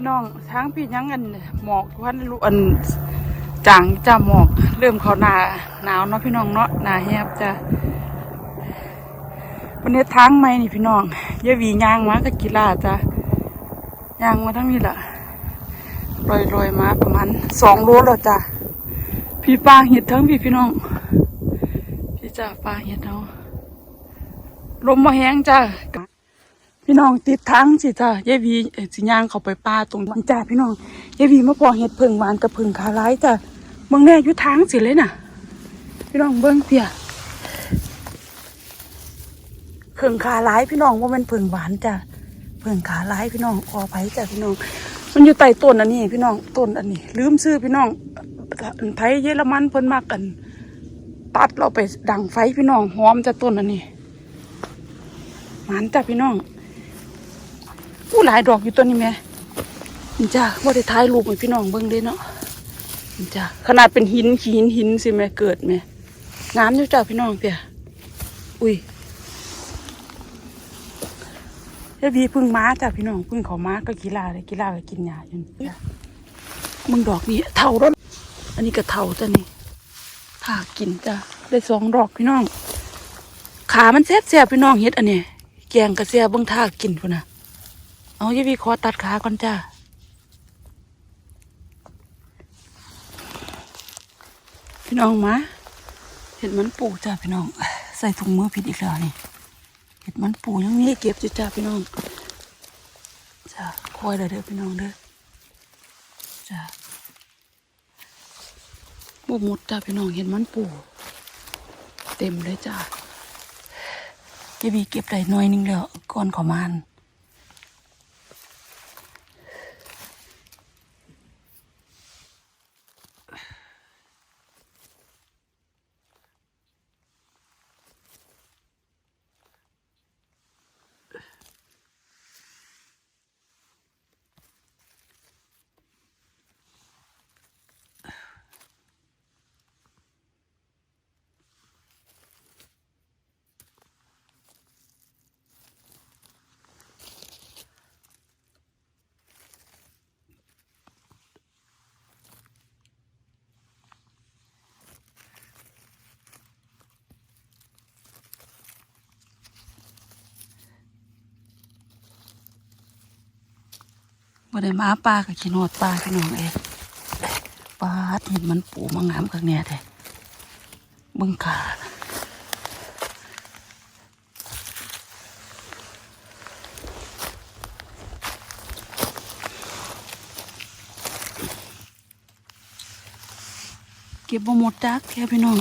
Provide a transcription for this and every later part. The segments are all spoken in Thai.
พี่น้องช้างพี่ยังอันหมอกวันลุอันจางจ้าหมอก เริ่มเขาหนาหนาวเนาะพี่น้องเนาะหนาแฮบจะวันนี้ทางไม่นี่พี่น้องเยาวียางมากกีฬาจ้ะยางมาทั้งนี้ละลอยลอยๆมาประมาณสองโลแล้วจ้ะพี่ปลาเห็ดทั้งพี่พี่น้อง พี่จ้าปลาเห็ดเอาลมมาแห้งจ้ะ พี่น้องติดทางสิจ้ายายวีสิย่างเขาไปป่าตรงนั้นจ้าพี่น้องยายวีมาพอเห็ดเพิงหวานกับเพิงขาร้ายจ้ะเมืองแน่อยู่ทางสิเลยน่ะ พี่น้องเบิ้งเพียเพิงขาร้ายพี่น้องว่ามันเพิงหวานจ้ะเพิงขาร้ายพี่น้องขอไผจ้ะพี่น้อง มันอยู่ใต้ต้นอันนี้ พี่น้องต้นอันนี้ ลืมซื้อพี่น้องไทยเยอรมันเพิ่นมากกัน ตัดเราไปดังไฟพี่น้องหอมจะต้นอันนี้หวานจ้ะพี่น้อง อู้หลายดอกอยู่ตัวนี้แม่นี่จ้าว่าได้ท้ายรูปให้พี่น้องเบิ่งเด้เนาะจ้าขนาดเป็นหินหินหินสิแม่เกิดแม่งามอยู่จ้าพี่น้องเปียอุ้ยเดี๋ยวพี่พึ่งม้าจ้าพี่น้องพึ่งเขาม้าก็กีฬาเลยกีฬาก็กินหญ้าอยู่นี่จ้ะมึงดอกนี้เท่าแล้วอันนี้ก็เท่าจ้ะนี่ถ้ากินจ้าได้สองดอกพี่น้อง ขามันแซ่บแซ่บพี่น้องเฮ็ดอันนี้แกงกระเสียเบิ่งท่ากินพุ่นน่ะ เอายี่วีขอตัดขาก่อนจ้าพี่น้องมาเห็ดมันปูจ้าพี่น้อง ใส่ถุงมือผิดอีกแล้วนี่เห็ดมันปูยังมีเก็บอยู่จ้าพี่น้องจ้าคอยเด้อเด้อพี่น้องเด้อจ้าบุหมดจ้าพี่น้องเห็ดมันปูเต็มเลยจ้ายี่วีเก็บได้หน้อยนึงแล้วก่อนขอมาน บ่ได้มาปลากับขี้นอดปลาพี่น้องเองปลาเห็นมันปูมางามกับเนี่ยแท้เบิ่งขาเก็บบ่หมดจักแค่พี่น้อง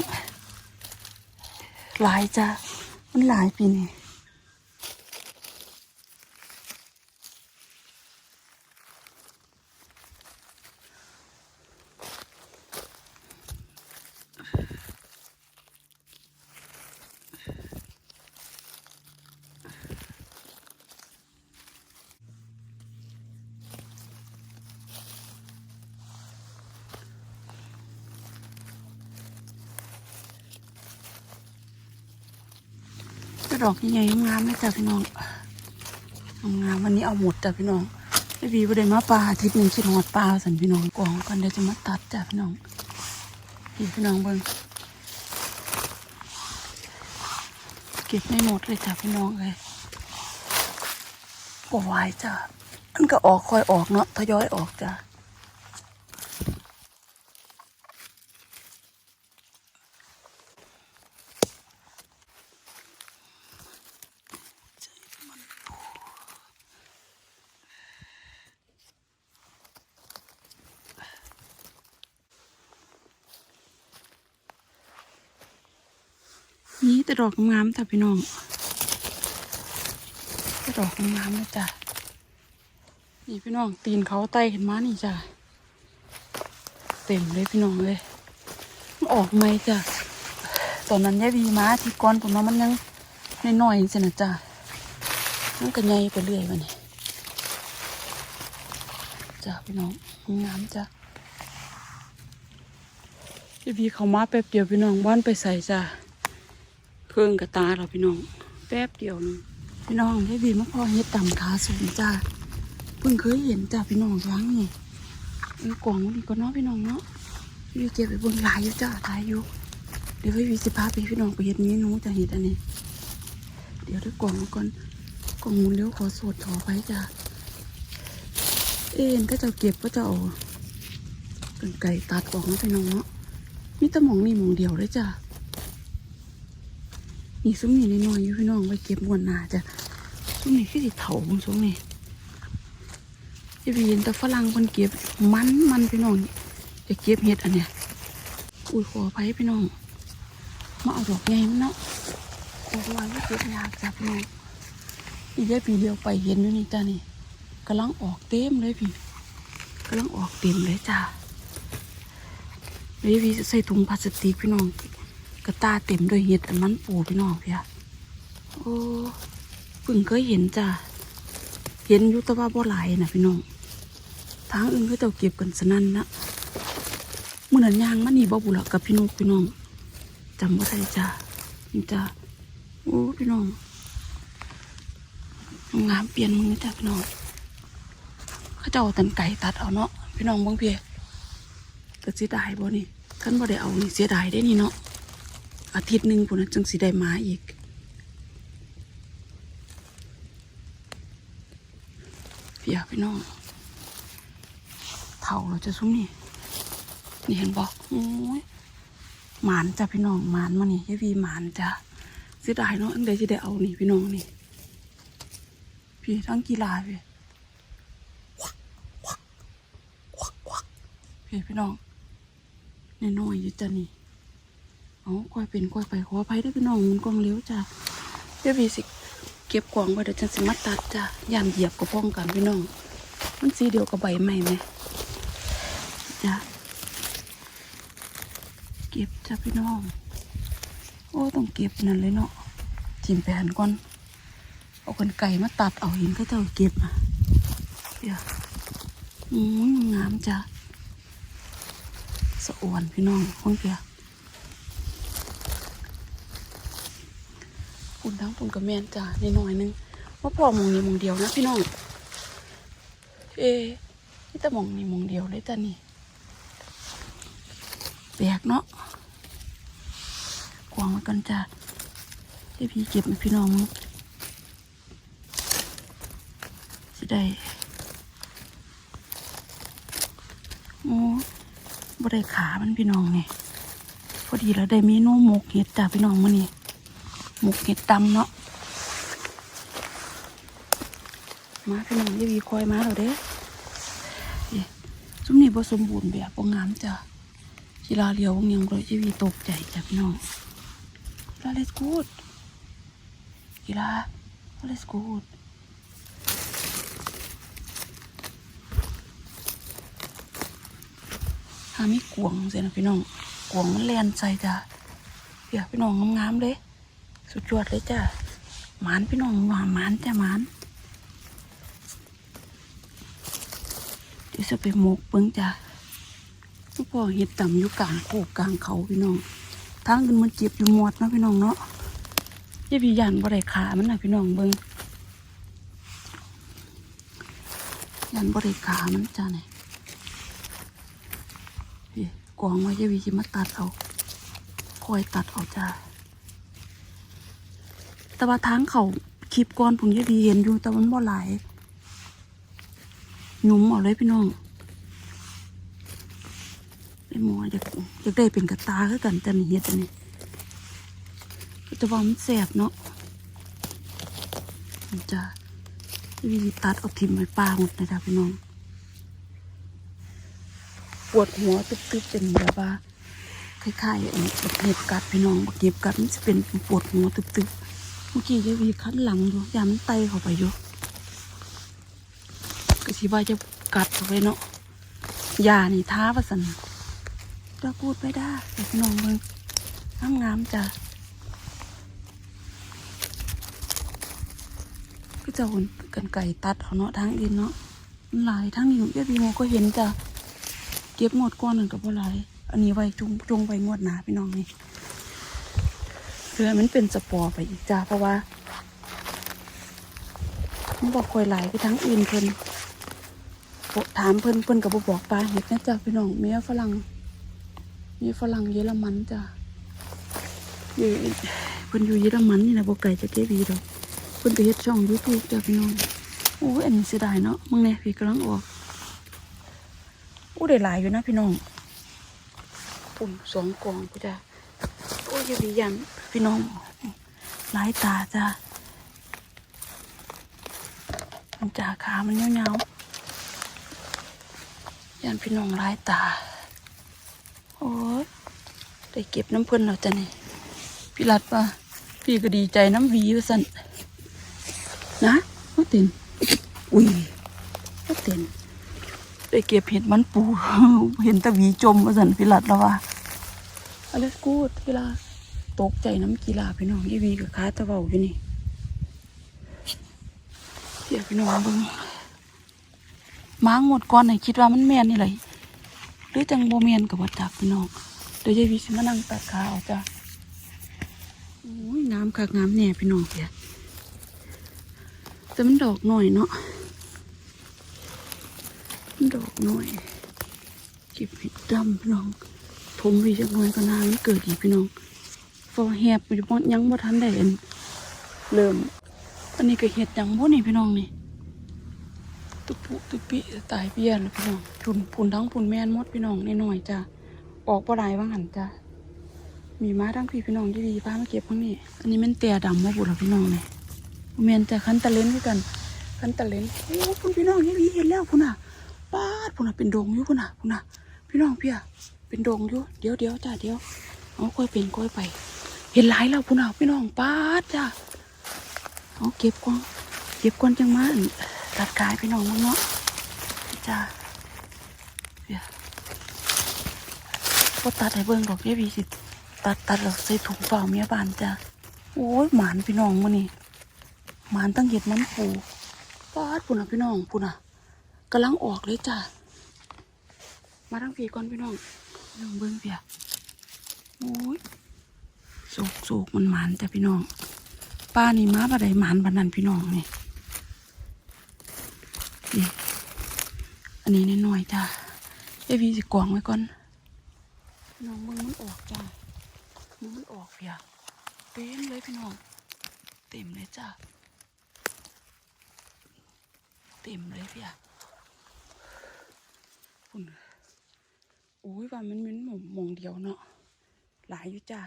หลายจ้ะมันหลายปีนี่ ดอกใหญ่ๆงามๆเลยจ้ะพี่น้องงามวันนี้เอาหมดจ้ะพี่น้องไอ้บีประเด็นมาปลาอาทิตย์หนึ่งคิดหอดปลาสันพี่น้องกองกันเดี๋ยวจะมาตัดจ้ะพี่น้องพี่พี่น้องเบิ่งเก็บไม่หมดเลยจ้ะพี่น้องเลยบ่ไหวจ้ะมันก็ออกคอยออกเนาะทยอยออกจ้ะ อกงามๆจ้ะพี่น้องดอกงามๆนะจ้ะนี่พี่น้องตีนเขาไต่ขึ้นมานี่จ้ะเต็มเลยพี่น้องเลยออกไหมจ้ะตอนนั้นยายวีมาที่ก้อนผมว่ามันยังน้อยๆสินะจ้ะมันก็ใหญ่ไปเรื่อยวันนี้จ้ะพี่น้องงามจ้ะยายวีเขามาแป๊บเดียวพี่น้องบ้านไปใส่จ้ะ เครื่องกระตาเราพี่น้อง แป๊บเดียวนึงพี่น้องได้บีมาพอเฮ็ดต่ำขาสูงจ้าเพิ่งเคยเห็นจ้ะพี่น้องครั้งนี่เออกล่องนี่ก็เนาะพี่น้องเนาะพี่เก็บไปบิ่งหลายอยู่จ้ะหลายอยู่เดี๋ยวพี่สิพาไปพี่น้องไปเห็ดเมนูจะเห็ดอันนี้ เดี๋ยวด้วยกล่องก่อนกล่องมุนเลี้ยวขอสวดขอไปจ้ะเอ็นก็จะเก็บก็จะเอากันไก่ตัดออกนะพี่น้องเนาะมีแตะหมองนี่หมองเดียวเลยจ้ะ นี่ซุ้มนี่น้อยอยู่พี่น้องไว้เก็บมวนหนาจ้ะซุ้มนี่คือสิเถาบงซุ้มนี่จะไปเห็นแต่ฝรั่งคนเก็บมันมันพี่น้องจะเก็บเห็ดอันเนี้ยอุ้ยขอไปพี่น้องมาเอาดอกใหญ่มันเนาะดอกลอยไม่เก็บยากจ้ะพี่น้องอีกได้ปีเดียวไปเห็นอยู่นี่จ้านี่กำลังออกเต็มเลยพี่กำลังออกเต็มเลยจ้าเลยพี่ใส่ถุงพลาสติกพี่น้อง กระตาเต็มด้วยเห็ดอันมันปูพี่น้องพี่อะโอ้เพิ่งเคยเห็นจ้าเห็นยู่แต่ว่าบ่หลายนะพี่น้องทางอื่นก็จะเก็บกันสนั่นนะเมื่อนั้นยางมันนี่บ่บุละกับพี่นกพี่น้องจำว่าได้จ้านี่จ้าโอ้พี่น้องงามเปลี่ยนมึงนี่จ้าพี่น้องเขาจะเอาตันไก่ตัดเอาเนาะพี่น้องเบางเพียแต่เสียดายบ่นี่ขันบ่ได้เอานี่เสียดายได้นี่เนาะ อาทิตย์หนึ่งพุ่นนะจึงสิได้มาอีกเพียพี่น้องเท่าเราจะซุ้มนี่นี่เห็นบอกโอ้ยหมานจ้ะพี่น้องหมานมานี่ยายวีหมานจ้ะเสียดายเนาะอันใดจะได้เอานี่พี่น้องนี่ พี่ทั้งกีฬาพี่ควักควักควักควักพี่พี่น้องน้อยอยู่จ้ะนี่ เอาก้อยเป็นก้อยไปขออภัยด้วยพี่น้องมันกองเลี้ยวจ้ะยายวีสิเก็บกวางไว้เดี๋ยวฉันสิมาตัดจ้ะย่านเหยียบกับพ้องกันพี่น้อง มันสีเดียวกับใบไม้ไหมจ้ะเก็บจ้ะพี่น้อง โอ้ต้องเก็บนั่นเลยเนาะจิ้มแผ่นก่อนเอาคนไก่มาตัดเอาหินก็จะเอาเก็บอะเดี๋ยวอืมงามจ้ะสะอวนพี่น้องคนเปีย ปุ่นทั้งปุ่นกับแมนจ้ะนิดหน่อยนึงว่าพอมองนี้มองเดียวนะพี่น้อง เอนี่แต่มองนี้มองเดียวเลยจ้ะนี่แปลกเนาะกวางไว้กันจ้ะให้พี่เก็บให้พี่น้องสิได้โอ้บ่ได้ขามันพี่น้องไงพอดีแล้วได้เมนูหมกเห็ดจ้ะพี่น้องมื้อนี้ หมกเห็ดดำเนาะมาพี่น้องอย่าวีคอยมาแล้วเด้นี่ซุ้มนี่บ่สมบูรณ์แบบบ่งามจ้ะกีฬาเลียววงยังเลยจะมีตกใจจ้ะพี่น้องกีฬา let's good กีฬา let's good หามีกวงเสียนะพี่น้องกวงมันแลนใส่จ้ะเดี๋ยวพี่น้องงามๆเลย สุดยอดเลยจ้ะหมานพี่น้องหวานหมานจ้ะหมานเดี๋ยวจะไปหมกเบิ้งจ้ะทุกพ่อเห็ดต่ำอยู่กลางโคกกลางเขาพี่น้องทางอื่นมันเจ็บอยู่หมดนะพี่น้องเนาะยายพี่ยันบ่ได้ขามันนะพี่น้องเบิงยันบ่ได้ขามันจ้าเนี่ยกองไว้ยายพี่จะมาตัดเอาคอยตัดเอาจ้า แต่ว่าทางเขาคลิปก่อนผมยายพี่เห็นอยู่แต่มันบ่หลายหนุ่มเอาเลยพี่น้องไอ้หมออยากอยากได้เป็นกระตาคือกันแต่นี่เฮ็ดอันนี้แต่ว่ามันแสบเนาะมันจะวิธีตัดเอาทิมไว้ปลาหมดเลยจ้ะพี่น้อง ปวดหัวตึ๊บๆจนแบบว่าคล้ายๆอันบักเห็บกัดพี่น้องเห็บกัดมันจะเป็นปวดหัวตึ๊บๆ มื่อกี้ยายวีคันหลังอยู่ยามันไตเข้าไปอยู่ก็สิว่าจะกัดเข้าไปเนาะยานี่ท้าว่าสันจะพูดไปได้เด็กน้องเบิ่งงามงามจ้ะก็จะหุ่นกันไก่ตัดเอาเนาะทางอื่นเนาะหลายทางนี้เบี้ยบีโมก็เห็นจ้ะเก็บหมดก้อนหนึ่งกับว่าหลายอันนี้ไว้จุงจงไว้งวดหนาพี่น้องนี่ พื่อมันเป็นสปอร์ไปอีกจ้าเพราะว่ามันบอกคอยไหลไปทั้งอื่นเพิ่นถามเพิ่นเพิ่นก็บ่บอกปลาเห็ดนะจ้ะพี่น้องเมียฝรั่งเมียฝรั่งเยอรมันจ้ะอยู่เพิ่นอยู่เยอรมันนี่นะบ่ไกลจากเกบีดอกเพิ่นไปเฮ็ดช่อง YouTube จ้ะพี่น้องโอ้ยอันนี้เสียดายเนาะมึงเนี่ยพี่กำลังออกโอ้ได้หลายอยู่นะพี่น้องปุ่นสองกองกูจ้ะโอ้ยอย่าบียัน พี่น้องหลายตาจ้ะมันจ่าขามันยาๆยันพี่น้องร้ายตา โอ้ยได้เก็บน้ำเพิ่นแล้วจ้ะนี่พี่รัดป่ะพี่ก็ดีใจน้ำวีว่าสั่นนะว่าเต็นอุ้ยว่าเต็นได้เก็บเห็ดมันปู เห็นตะวีจมว่าสั่นพี่รัดแล้วว่าอะไรกูดพี่ลา ตกใจน้ำกีฬาพี่น้องยี่วีกับค้าตะเบาอยู่นี่เดี๋ยวพี่น้องเบิ่งม้างหมดก่อนไหนคิดว่ามันแมนนี่เลยหรือจังโบแมนกับวัดจักพี่น้องเดี๋ยวยายวิสิมานั่งตัดขาเอาจ้ะโอ้ยงามคักงามแน่พี่น้องเพียแต่มันดอกหน่อยเนาะมันดอกหน่อยเก็บเห็ดดำพี่น้องผมวีจักหน่อยก็นานมันเกิดอีกพี่น้อง ฟอแหบอยู่บ่ยังบ่ทันได้อันเริ่มอันนี้ก็เห็ดยังบ่นี่พี่น้องนี่ตุปุตุปิตายเปี้ยนพี่น้องพุนพุนทั้งพุนแม่นมดพี่น้องนหน่อยๆจ้ะออกบ่ได้ว่างหันจ้ะมีม้าทั้งพี่พี่น้องที่ดีพามาเก็บข้างนี้อันนี้มันเตียดำมาบุหรอพี่น้องเลยแม่นจะคันตะเลนด้วยกันคันตะเลนโอ้พุ่นพี่น้องที่ดีเห็นแล้วพุ่นอะป้าดพุ่นอะเป็นดงอยู่พุ่นอะพุ่นอะพี่น้องเพี่อะเป็นดงอยู่เดี๋ยวเดี๋ยวจ้ะเดี๋ยวเอาค่อยเป็นค่อยไป เห็นหลายแล้วพุ่นอะพี่น้องป้าจ้ะเอาเก็บก่อนเก็บก่อนจังมันตัดกายพี่น้องมึงเนาะจ้าเดี๋ยวพอตัดให้เบิ่งดอกเยบีสิตัดตัดแล้วใส่ถุงเปล่าเมียบานจ้าโอ้ยหมานพี่น้องมื้อนี่หมานตั้งเห็ดมันปูป้าดปุ่นอะพี่น้องปุ่นอะกำลังออกเลยจ้ามาทั้งผีก่อนพี่น้องพี่องเบิ่งเพียโอ้ย โศกโศกมันหมานจ้ะพี่น้องป้านี่มาบ่ไดหมานบันนั้นพี่น้องนี่นี่อันนี้น้อยจ้าเอวีสิกวางไว้ก่อนน้องมึงมันออกจ้ามึงมันออกเพียเต็มเลยพี่น้อง เต็มเลยจ้าเต็มเลยเพียคุณโอ้ยว่ามันมันหมองหมองเดียวเนาะหลายอยู่จ้า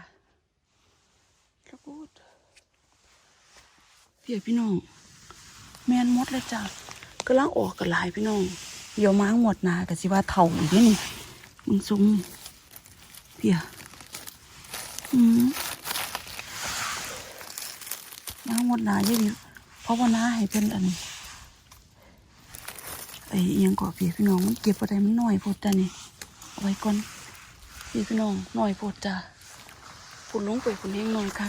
ดเพียพี่น้อง แมนมดเลยจ้าก็ล่างออกกันหลายพี่น้อง เดี๋ยวม้างหมดนากับสิว่าเท่าอีกนี่นี่มึงซุ้งนี่เพียอืมม้างหมดนาเยอะดิเพราะว่าน้าให้เป็นอันไอ้เอียงก่อเพียพี่น้องมันเก็บอะไรมันหน่อยโพดจ้ะนี่เอาไว้ก่อนพี่พี่น้องหน่อยโพดจ้ะปุ่นลงไปปุ่นเฮงหน่อยค่ะ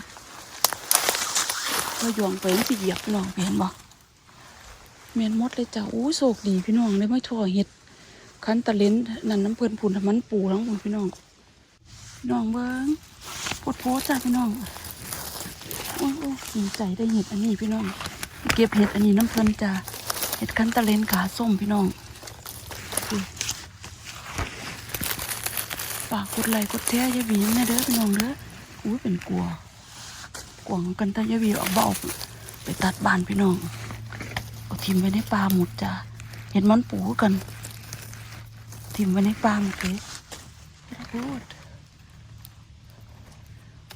ก็ยองไปมันสิเหยียบพี่น้องเห็นบ่เมียนมดเลยจ้ะอู้โศกดีพี่น้องได้ไม่ทั่วเห็ดคันตะเลนนั่นน้ำเพลินผุนมันปูทั้งหมดพี่น้องพี่น้องเบิ้งปวดโพจ้ะพี่น้องโอ้โอ้ดีใจได้เห็ดอันนี้พี่น้อง เก็บเห็ดอันนี้น้ำเพลินจ้ะเห็ดคันตะเลนขาส้มพี่น้องฝากกดไลค์กดแชร์ยาบีมนะเด้อพี่น้องเด้ออุ้เป็นกลัว กลัวกันต่อยาบีเอาเบาไปตัดบานพี่น้องเอาทิมไว้ในปลาหมดจ้ะเห็นมันปูกัน ทิมไว้ในปลาหมดเลยพูด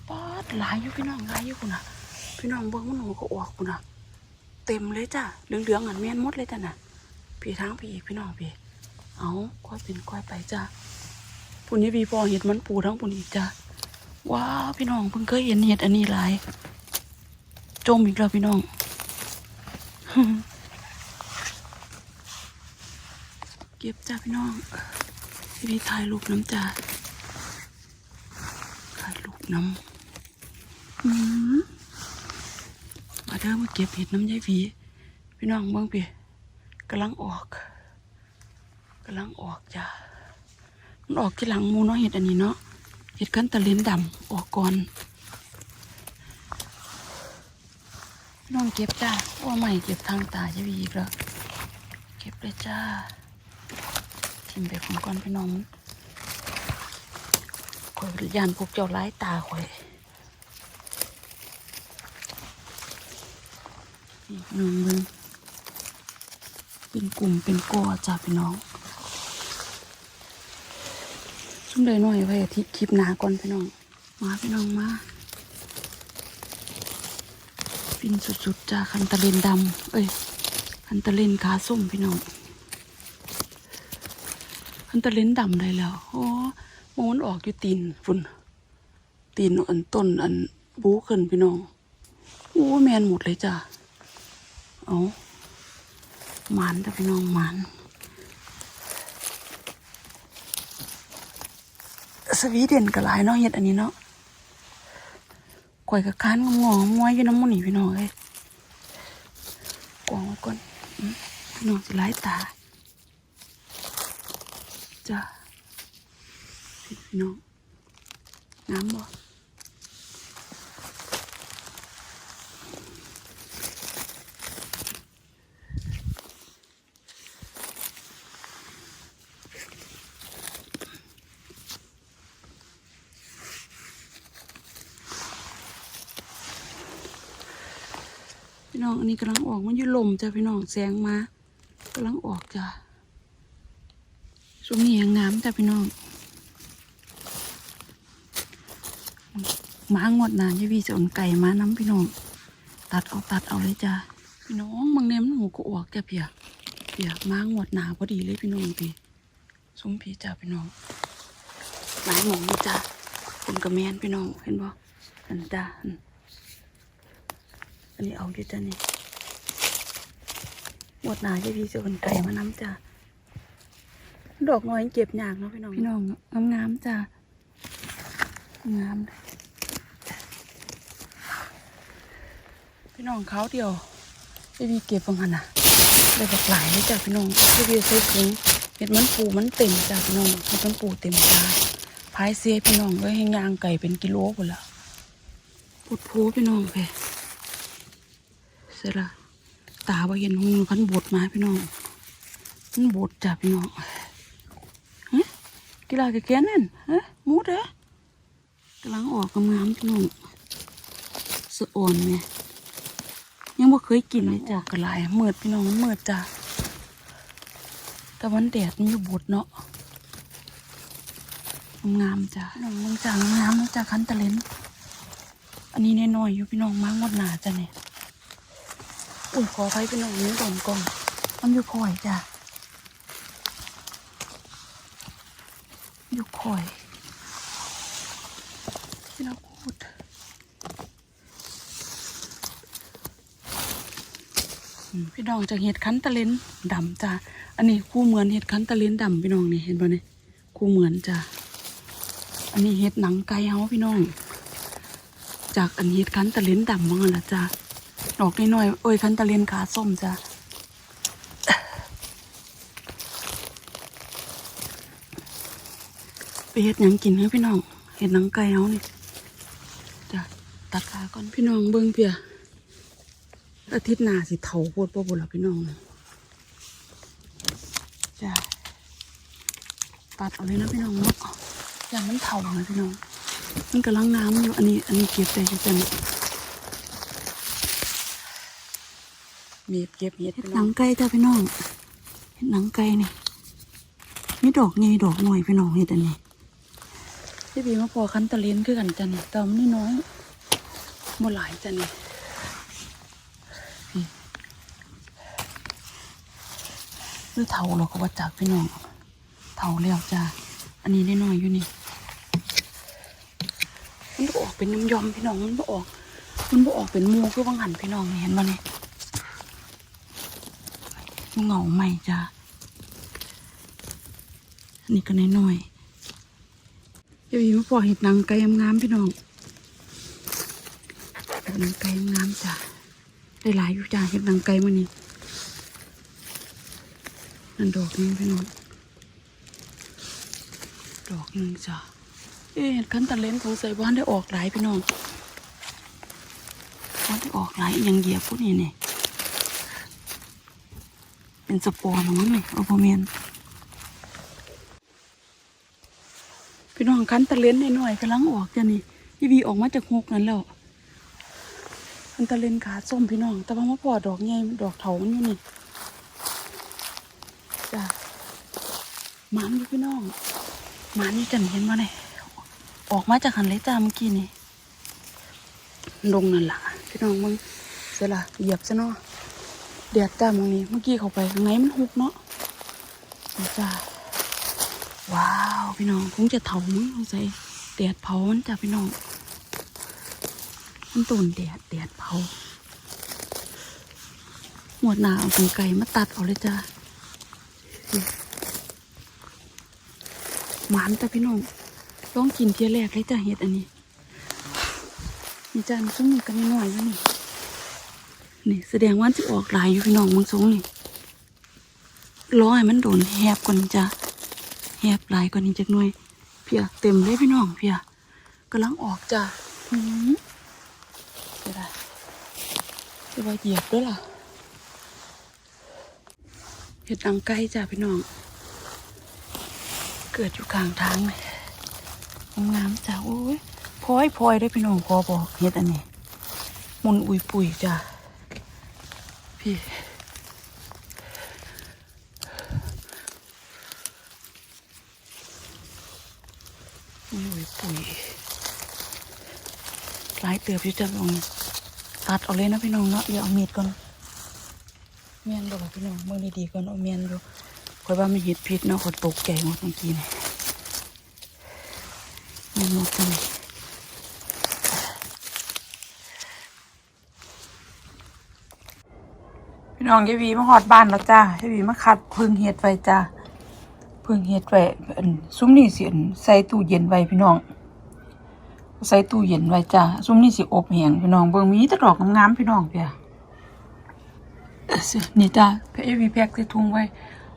ปาดหลายอยู่พี่น้องหลายอยู่คุณนะพี่น้องเบิ้งมันหนูก็ออกคุณนะเต็มเลยจ้ะเหลืองๆอันแม่นมดเลยจ้ะน่ะพี่ทั้งพี่อีกพี่น้องพี่เอาค่อยเป็นค่อยไปจ้ะปุ่นนี้พี่พอเห็ดมันปูทั้งปุ่นอีกจ้ะ ว้าวพี่น้องเพิ่งเคยเห็นเห็ดอันนี้หลายจมอีกแล้วพี่น้องเก็บจ้าพี่น้องพี่พี่ถ่ายรูปน้ำจ้าถ่ายรูปน้ำอืมมาเด้อมาเก็บเห็ดน้ำยายผีพี่น้องเบ้างพี่กำลังออกกำลังออกจ้ามันออกที่หลังมูเนาะเห็ดอันนี้เนาะ เห็ดกันตะเลนดำออกก่อนน้องเก็บจ้าว่าใหม่เก็บทางตายายผีอีกแล้วเก็บเลยจ้ากินแบบของก่อนพี่น้องข่อยยานพวกเจ้าร้ายตาข่อยนี่น้องเบิ้งเป็นกลุ่มเป็นกอจ้าพี่น้องชุ่ มเลยหน่อยไว้อาทิตย์คลิปหนาก่อนพี่น้อง มาพี่น้องมาฟินสุดๆจ้าคันตะเลนดำเอ้ยคันตะเลนขาส้มพี่น้องคันตะเลนดำได้แล้วโอ้มองมันออกอยู่ตีนฝุ่นตีนอันต้นอันบูขึ้นพี่น้องโอ้แมนหมดเลยจ้ะเอาหมันจ้ะพี่น้องหมัน สวีเดนก็หลายเนาะเห็ดอันนี้เนาะก่อยกับค้านงองมวยอยู่น้ำมันนี่พี่น้องเอ้ยกองไว้ก่อนอืมพี่น้องสิไลายตาจ้ะพี่น้องน้ำบ่พี่ันนี้กำลังออกมันอยู่ลมจ้ะพี่น้องแสงมากำลังออกจ้ะช่วงนี้ยังน้ำจ้ะพี่น้องหมางดหนานยี่วีจะเอนไก่มาน้ำพี่น้อง ตัดเอาตัดเอาเลยจ้ะพี่น้องบางเน้มหนูก็ออกจ้ะเพียเพียหมางดหนาพอดีเลยพี่น้องพี่ซุ้มพี่จ้ะพี่น้องหลายหมองจ้ะคุณกระแมนพี่น้องเห็นบ่อันจ้ะอันอันนี้เอาอยู่จ้ะนี่ งวดหนายี่วีจะเอนไก่มาน้ำจ้ะดอกน้อยเก็บยากเนาะพี่น้องพี่น้องงามงามๆจ้ะงามเลยพี่น้องเขาเดียวไอวีเก็บบังหันอะได้บักหลายเลยจ้ะพี่น้องไอวีใส่ถุงเห็ดมันปูมันเต็มจ้ะพี่น้องเห็ดมันปูเต็มจ้าพายเสียพี่น้องเลยให้ยางไก่เป็นกิโลหมดละปุดโพพี่น้องเพเสร็จละ ตาบ่เห็นหงพันบดมาพี่น้องมันบดจ้ะพี่น้องกีฬาเกนนั่นฮะมูดเหรอกำลังออกกำงามพี่น้องสะอ่อนไงยังบ่เคยกินเลยจ้ะกระไรเมือดพี่น้องเมือดจ้ะแต่วันแดดมันอยู่บดเนาะงามจ้ะน้องลงจ้างามนะจ้ะคันตะเลนอันนี้แน่น้อยอยู่พี่น้องมากงดหนาจ้ะเนี่ย อุ้ยขอไปพี่น้องนี้ก่อนก่อนมันอยู่คอยจ้ะอยู่คอยที่เราพูดพี่น้องจากเห็ดคันตะเลนดำจ้ะอันนี้คู่เหมือนเห็ดคันตะเลนดำพี่น้องนี่เห็นป่ะเนี่ยคู่เหมือนจ้ะอันนี้เห็ดหนังไก่เฮาพี่น้อง จากอันเห็ดคันตะเลนดำว่างั้นละจ้ะ ดอกน้อยเอ้ยคันตะเลียนขาส้มจ้ะไปเฮ็ดหยังกินให้พี่น้องเห็ดหนังไก่เอานี่จ้ะตัดขาก่อนพี่น้องเบิ่งเพียอาทิตย์หน้าสิเถาโพดบ่บ่ล่ะพี่น้องจ้ะตัดเอาเลยนะพี่น้องเนาะอย่างมันเถาเลยพี่น้องมันกำลังน้ำอยู่อันนี้อันนี้เก็บได้อยู่จ้ะนี่ มีเก็บเห็ดหนังไก่จ้ะพี่น้องเห็ดหนังไก่นี่มีดอกใหญ่ดอกหน้อยพี่น้องเห็ดอันนี้พี่บีมาพอคันตะเลนคือกันจันนี่แต่มันน้อยๆบ่หลายจันนี่พี่หรือเทาเราก็ว่าจากพี่น้องเทาแล้วจ้าอันนี้ได้น้อยอยู่นี่มันบ่ออกเป็นน้ำยอมพี่น้องมันบ่ออก มันบ่ออกเป็นมูคือว่างหันพี่น้องเห็นบ่เนี่ย เหงาใหม่จ้าอันนี้ก็น้อยๆเดี๋ยวอีมาพอเห็ดนังไก่งามๆพี่น้องเห็ดนังไก่งามจ้ะได้หลายอยู่จ้ะเห็ดนังไก่มานี่นั่นดอกนึงพี่น้องดอกนึงจ้ะเอ๊ะเห็ดคันตะเลนสงสัยบ้านได้ออกหลายพี่น้องบ้านได้ออกหลายอยังเหยียบพวกนี้เนี่ย เป็นสปอร์นมั้งเนี่ยเอาพอเมนพี่น้องคันตะเลนหน่อยๆกำลังออกจ้ะนี่พี่วีออกมาจากหกนั่นแล้วคันตะเลนขาส้มพี่น้อง แต่ว่ามาพอดอกใหญ่ดอกเถามันอยู่นี่จ้ะมันอยู่พี่น้องมันอยู่จันเห็นมาเนี่ยออกมาจากหันเลยจ้าเมื่อกี้นี่ลงนั่นล่ะพี่น้องมึงเสร็จละเหยียบซะเนาะ เดียดจ้ามึงนี่เมื่อกี้เข้าไปข้างในมันหุกเนาะนี่จ้าว้าวพี่น้องคงจะเถามึงใส่แดดเผามันจ้ะพี่น้องมันตุ่นแดดแดดเผาหมวดหนาเอาไก่มาตัดเอาเลยจ้ะหวานจ้ะพี่น้องต้องกินเทียแรกเลยจ้ะเห็ดอันนี้นี่จ้ะมันซุ้มก็ไม่น้อยอยู่นี่ นี่แสดงว่าจะออกหลายอยู่พี่น้องมึงซุ้งนี่ร้อยมันโดนแหบกว่านี้จ้ะแหบหลายกว่านี้จักหน่อยเพียเต็มเลยพี่น้องเพียกำลังออกจ้ะหืมเดี๋ยวได้จะว่าเหยียบด้วยล่ะเห็ดดังไกลจ้ะพี่น้อง เกิดอยู่กลางทางเลยงามจ้ะโอ้ยพลอยพลอยได้พี่น้องพอบอกเห็ดอันนี้มุนอุยปุยจ้ะ พี่อุ้ยปุ๋ยหลายเติบอยู่จะลงตัดเอาเลยนะพี่น้องเนาะเดี๋ยวเอามีดก่อนเมียนบอกพี่น้องเมื่อดีๆก่อนเอาเมียนดูคอยว่าไม่เห็ดพิษเนาะคนตกใจหมดเมื่อกี้นี่เมียนหมดกันพี่ น้องยายวีมาหอดบ้านแล้วจ้ายายวีมาคัดพึ่งเห็ดไว้จ้าพิ่งเฮ็ดไว้อันซุ้มนี่สิอันใส่ตู้เย็นไว้พี่น้อง ใส่ตู้เย็นไว้จ้าซุ้มนี่สิอบแห้งพี่น้องเบิ่งมีต่ดอกงามๆพี่น้องเพียนี่จ้าเพเอวีแพ็คใส่ถุงไว้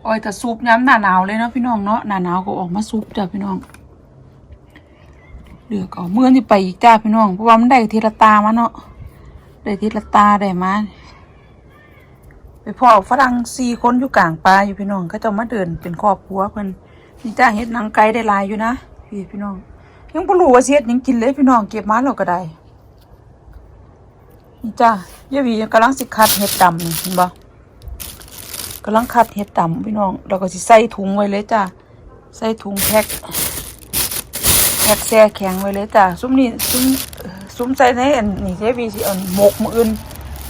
เออยแต่ซุปย้ำหนาหนาวเลยเนาะพี่น้องเนาะหนาหนาวก็ออกมาซุปจ้าพี่น้องเลือกเอาเมื่อนี่ไปอีกจ้าพี่น้องเพราะว่ามันได้ทีละตามาเนาะได้ทีละตาได้มา พ่อฝรั่งสี่คนอยู่กลางป่าอยู่พี่น้องเขาจะมาเดินเป็นครอบครัวเพิ่นนี่จ้าเฮ็ดหนังไก่ได้ลายอยู่นะพี่พี่น้อง ยังบ่รู้ว่าสิเฮ็ดยังกินเลยพี่น้องเก็บมาแล้วก็ได้นี่จ้ายายวีกำลังสิคัดเห็ดดำนี่เห็นบ่กำลังคัดเห็ดดำพี่น้องแล้วก็สิใส่ถุงไว้เลยจ้าใส่ถุงแพ็คแพ็คแช่แข็งไว้เลยจ้าซุ้มนี่ซุ้มซุ้มใส่ในอันนี่ยายวีสิเอาหมกมืออื่น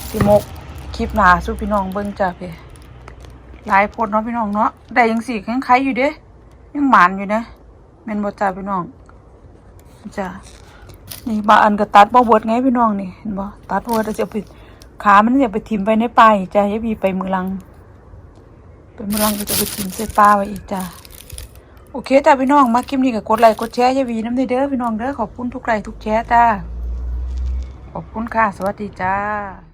สิหมก ลิปหนาสู้พี่น้องเบิ่งจ้าเพ่หลายโพดเนาะพี่น้องเนาะได้ยังสี่ยังไข่อยู่เด้ ยังหมานอยู่เด้แม่นบ่จ้าพี่น้องจ้านี่บาอันก็ตัดบ่เบิดไงพี่น้องนี่เห็นบ่ตัดบ่เบิดแล้วจะไปขามันจะไปทิ่มไปในป่าอีกจ้าอย่าพี่ไปมือลังไปมือลังก็จะไปทิ่มใส่ป่าไว้อีกจ้าโอเคจ้าพี่น้องมาคลิปนี้ก็กดไลค์กดแชร์อย่าวีน้ำเด้อพี่น้องเด้อขอบคุณทุกไลค์ทุกแชร์จ้าขอบคุณค่ะ สวัสดีจ้า